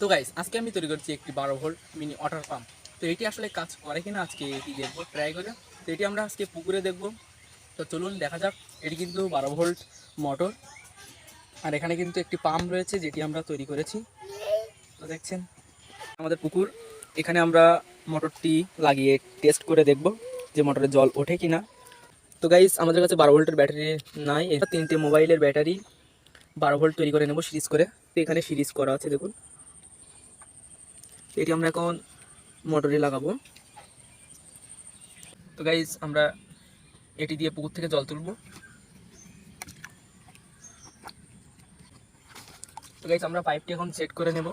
তো গাইস আজকে আমি তৈরি করছি একটি বারো ভোল্ট মিনি ওয়াটার পাম্প তো এটি আসলে কাজ করে কিনা আজকে এটি দেখব ট্রাই করে। তো এটি আমরা আজকে পুকুরে দেখব। তো চলুন দেখা যাক, এটি কিন্তু বারো ভোল্ট মোটর আর এখানে কিন্তু একটি পাম্প রয়েছে যেটি আমরা তৈরি করেছি। তো দেখছেন, আমাদের পুকুর। এখানে আমরা মোটরটি লাগিয়ে টেস্ট করে দেখব যে মোটরে জল ওঠে কিনা। তো গাইস আমাদের কাছে বারো ভোল্টের ব্যাটারি নাই। এটা তিনটে মোবাইলের ব্যাটারি। বারো ভোল্ট তৈরি করে নেব সিরিজ করে। তো এখানে সিরিজ করা আছে, দেখুন। এটি আমরা এখন মোটরে লাগাবো। তো গাইজ আমরা এটি দিয়ে পুকুর থেকে জল তুলবো। তো গাইজ আমরা পাইপটি এখন সেট করে নেব।